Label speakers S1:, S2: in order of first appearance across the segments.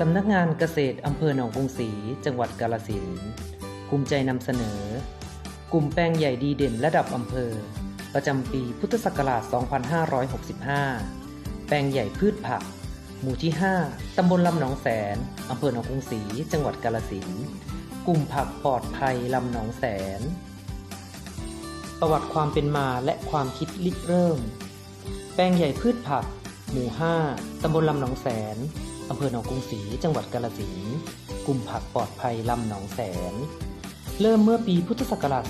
S1: สำนักงานเกษตรอำเภอหนองกรุงศรีจังหวัดกาฬสินภูมิใจนำเสนอ กลุ่มแปลงใหญ่ดีเด่นระดับอำเภอ ประจำปีพุทธศักราช 2565 แปลงใหญ่พืชผัก หมู่ที่ 5 ตำบลลำหนองแสนอำเภอหนองกรุงศรีจังหวัดกาฬสินกลุ่มผักปลอดภัยลำหนองแสน ประวัติความเป็นมาและความคิดริเริ่ม แปลงใหญ่พืชผัก หมู่ 5 ตำบลลำหนองแสน อำเภอหนองกรุงศรีจังหวัดกาฬสินธุ์กลุ่มผักปลอดภัยลำหนองแสน เริ่มเมื่อปีพุทธศักราช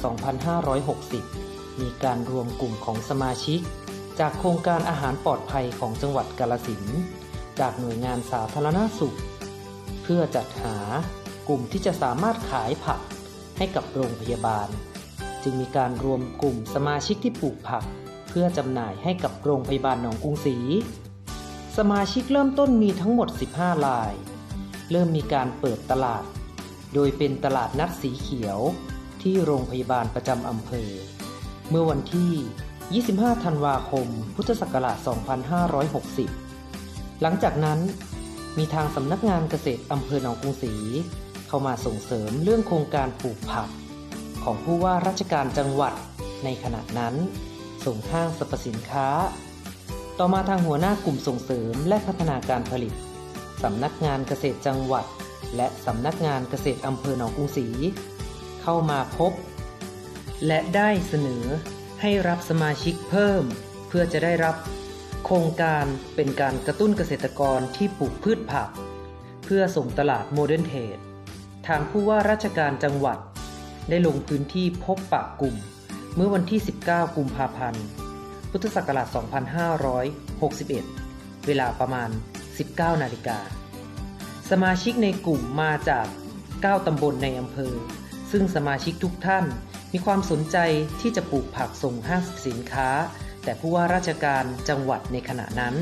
S1: 2560 มีการรวมกลุ่มของสมาชิก จากโครงการอาหารปลอดภัยของจังหวัดกาฬสินธุ์จากหน่วยงานสาธารณสุข เพื่อจัดหากลุ่มที่จะสามารถขายผักให้กับโรงพยาบาล จึงมีการรวมกลุ่มสมาชิกที่ปลูกผัก เพื่อจำหน่ายให้กับโรงพยาบาลหนองกรุงศรี สมาชิกเริ่มต้นมีทั้งหมด 15 ราย เริ่มมีการเปิดตลาด โดยเป็นตลาดนัดสีเขียวที่โรงพยาบาลประจำอำเภอ เมื่อวันที่ 25 ธันวาคม พุทธศักราช 2560 หลังจากนั้น มีทางสำนักงานเกษตรอำเภอหนองกรุงศรีเข้ามาส่งเสริมเรื่องโครงการปลูกผัก ของผู้ว่าราชการจังหวัดในขณะนั้น ส่งห้างสรรพสินค้า ต่อมาทางหัวหน้ากลุ่มส่งเสริมและพัฒนาการผลิต สำนักงานเกษตรจังหวัด และสำนักงานเกษตรอำเภอหนองกรุงศรีเข้ามาพบ และได้เสนอให้รับสมาชิกเพิ่ม เพื่อจะได้รับโครงการเป็นการกระตุ้นเกษตรกรที่ปลูกพืชผัก เพื่อส่งตลาดโมเดิร์นเทรดทางผู้ว่าราชการจังหวัด ได้ลงพื้นที่พบปะกลุ่ม เมื่อวันที่ 19 กุมภาพันธ์ พุทธศักราช 2561 เวลาประมาณ 19 นาฬิกา สมาชิกในกลุ่มมาจาก 9 ตำบลในอำเภอ ซึ่งสมาชิกทุกท่านมีความสนใจที่จะปลูกผักส่งห้างสินค้า แต่ผู้ว่าราชการจังหวัดในขณะนั้น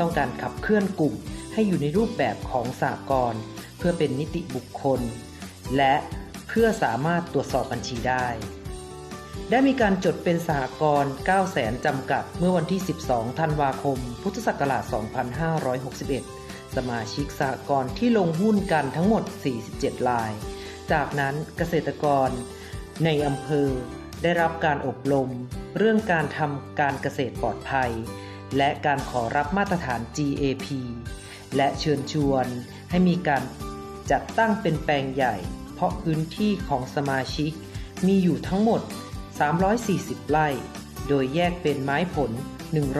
S1: ต้องการขับเคลื่อนกลุ่มให้อยู่ในรูปแบบของสากลเพื่อเป็นนิติบุคคล และเพื่อสามารถตรวจสอบบัญชีได้ ได้มีการจดเป็นสหกรณ์9แสนจำกัด เมื่อวันที่ 12 ธันวาคม พุทธศักราช 2561 สมาชิกสหกรณ์ที่ลงหุ้นกันทั้งหมด 47 ราย จากนั้นเกษตรกรในอำเภอได้รับการอบรม เรื่องการทำการเกษตรปลอดภัย และการขอรับมาตรฐาน GAP และเชิญชวนให้มีการจัดตั้งเป็นแปลงใหญ่ เพราะพื้นที่ของสมาชิกมีอยู่ทั้งหมด 340 ไร่ โดยแยกเป็นไม้ผล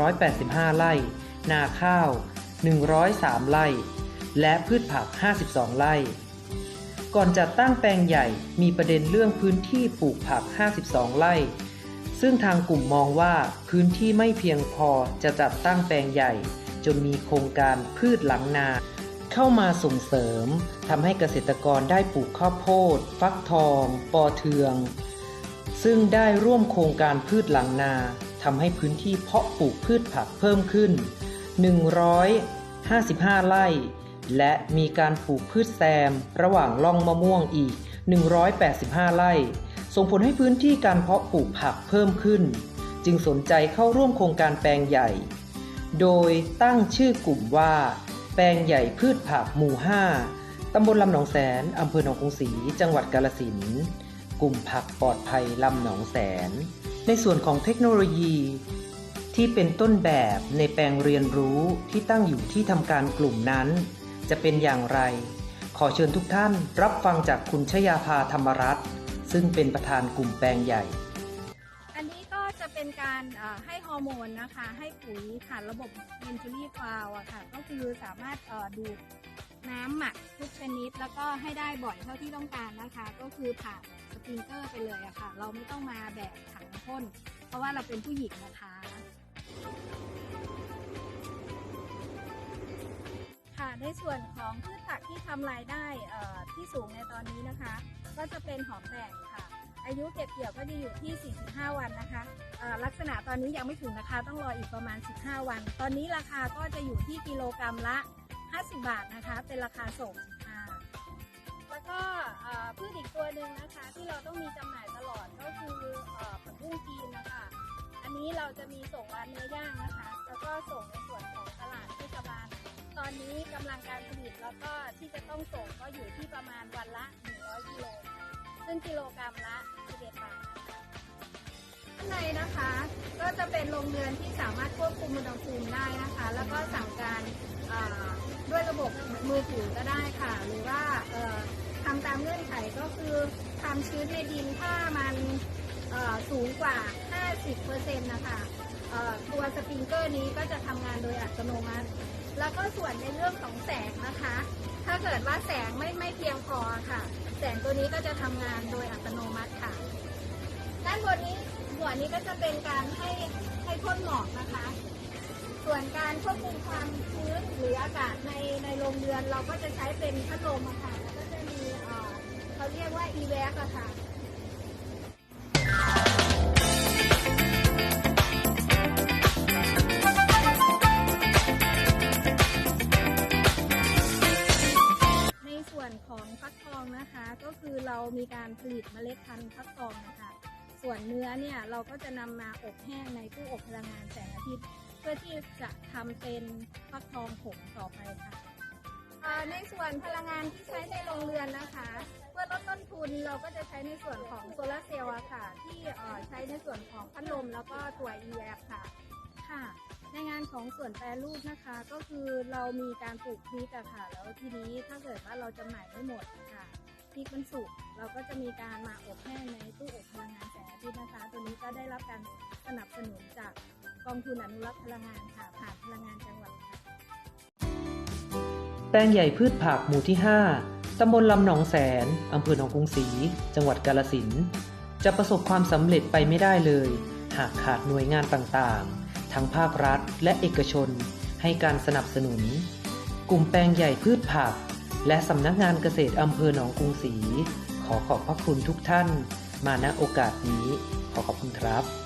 S1: 185 ไร่ นาข้าว 103 ไร่ และพืชผัก 52 ไร่ ก่อนจัดตั้งแปลงใหญ่มีประเด็นเรื่องพื้นที่ปลูกผัก 52 ไร่ ซึ่งทางกลุ่มมองว่าพื้นที่ไม่เพียงพอจะจัดตั้งแปลงใหญ่ จนมีโครงการพืชหลังนาเข้ามาส่งเสริมทำให้เกษตรกรได้ปลูกข้าวโพด ฟักทอง ปอเทือง ซึ่งได้ร่วมโครงการพืชหลังนาทำให้พื้นที่เพาะปลูกพืชผักเพิ่มขึ้น 155 ไร่ และมีการปลูกพืชแซม ระหว่างร่องมะม่วงอีก 185 ไร่ ส่งผลให้พื้นที่การเพาะปลูกผักเพิ่มขึ้น จึงสนใจเข้าร่วมโครงการแปลงใหญ่ โดยตั้งชื่อกลุ่มว่า แปลงใหญ่พืชผักหมู่ 5ตำบลลำหนองแสน อำเภอหนองกรุงศรี จังหวัดกาฬสินธุ์ กลุ่มผักปลอดภัยลำหนองแสน ในส่วนของเทคโนโลยี ที่เป็นต้นแบบในแปลงเรียนรู้ที่ตั้งอยู่ที่ทำการกลุ่มนั้น จะเป็นอย่างไร ขอเชิญทุกท่านรับฟังจากคุณชยาภาธรรมรัตน์ซึ่งเป็นประธานกลุ่มแปลงใหญ่
S2: อันนี้ก็จะเป็นการให้ฮอร์โมนนะคะ ให้ปุ๋ยผ่านระบบเวนจูรี่ฟาวอะค่ะ ก็คือสามารถดูด น้ำหมักทุกชนิด แล้วก็ให้ได้บ่อยเท่าที่ต้องการนะคะ ก็คือผ่านสปริงเกอร์ไปเลยอะค่ะ เราไม่ต้องมาแบกถังพ่นเพราะว่าเราเป็นผู้หญิงนะคะค่ะในส่วนของพืชผักที่ทำรายได้ที่สูงในตอนนี้นะคะ ก็จะเป็นหอมแดงค่ะ อายุเก็บเกี่ยวก็จะอยู่ที่ 45 วันนะคะลักษณะตอนนี้ยังไม่ถึงนะคะต้องรออีกประมาณ 15 วัน ตอนนี้ราคาก็จะอยู่ที่กิโลกรรัมละ 50 บาทนะคะ เป็นราคาส่งค่ะแล้วก็พืชอีกตัวหนึ่งนะคะ ที่เราต้องมีจำหน่ายตลอดก็คือผักบุ้งจีนนะคะ อันนี้เราจะมีส่งร้านเนื้อย่างนะคะ แล้วก็ส่งในส่วนของตลาดเทศบาลตอนนี้กำลังการผลิตแล้วก็ที่จะต้องส่งก็อยู่ที่ประมาณวันละ 100กิโลซึ่งกิโลกรัมละ11บาทข้างในนะคะ ก็จะเป็นโรงเรือนที่สามารถควบคุมอุณหภูมิได้นะคะ แล้วก็สั่งการอ่าด้วยระบบมือ ถือก็ได้ค่ะ หรือว่าทำตามเงื่อนไขก็คือความชื้นในดินถ้ามันสูงกว่า 50%นะคะเอ่อตัวสปริงเกอร์นี้ก็จะทำงานโดยอัตโนมัติ แล้วก็ส่วนในเรื่องของแสงนะคะ ถ้าเกิดว่าแสงไม่ไม่เพียงพอค่ะ แสงตัวนี้ก็จะทำงานโดยอัตโนมัติค่ะ ด้านบนนี้หัวนี้ก็จะเป็นการให้ให้พ่นหมอกนะคะ ส่วนการควบคุมความชื้นหรืออากาศในในโรงเรือนเราก็จะใช้เป็นพัดลมอะค่ะแล้วก็จะมีเอ่อเขาเรียกว่า e v a c อะค่ะ ในส่วนของฟักทองนะคะ ก็คือเรามีการผลิตเมล็ดพันธุ์ฟักทองนะคะ ส่วนเนื้อเนี่ยเราก็จะนำมาอบแห้งในตู้อบพลังงานแสงอาทิตย์ พื่อที่จะทำเป็นฟักทองผงต่อไปค่ะ ในส่วนพลังงานที่ใช้ในโรงเรือนนะคะ เพื่อลดต้นทุนเราก็จะใช้ในส่วนของโซลาร์เซลล์อะค่ะ ที่ใช้ในส่วนของพัดลมแล้วก็ตัว e v a p ค่ะค่ะ ในงานของส่วนแปรรูปนะคะ ก็คือเรามีการปลูกพริกอะค่ะ แล้วทีนี้ถ้าเกิดว่าเราจำหน่ายไม่หมดค่ะพริกมันสุกเราก็จะมีการมาอบแห้งในตู้อบพลังงานแสงอาทิตย์นะคะ ตัวนี้ก็ได้รับการสนับสนุนจาก กองทุนอนุรักษ์พลังงานค่ะผ่านพลังงานจังหวัดค่ะ
S1: แปลงใหญ่พืชผักหมู่ที่ 5 ตำบลลำหนองแสน อำเภอหนองกรุงศรี จังหวัดกาลสิน จะประสบความสำเร็จไปไม่ได้เลย หากขาดหน่วยงานต่างๆ ทั้งภาครัฐและเอกชน ให้การสนับสนุน กลุ่มแปลงใหญ่พืชผัก และสำนักงานเกษตรอำเภอหนองกรุงศรี ขอขอบพระคุณทุกท่าน มาณโอกาสนี้ ขอขอบคุณครับ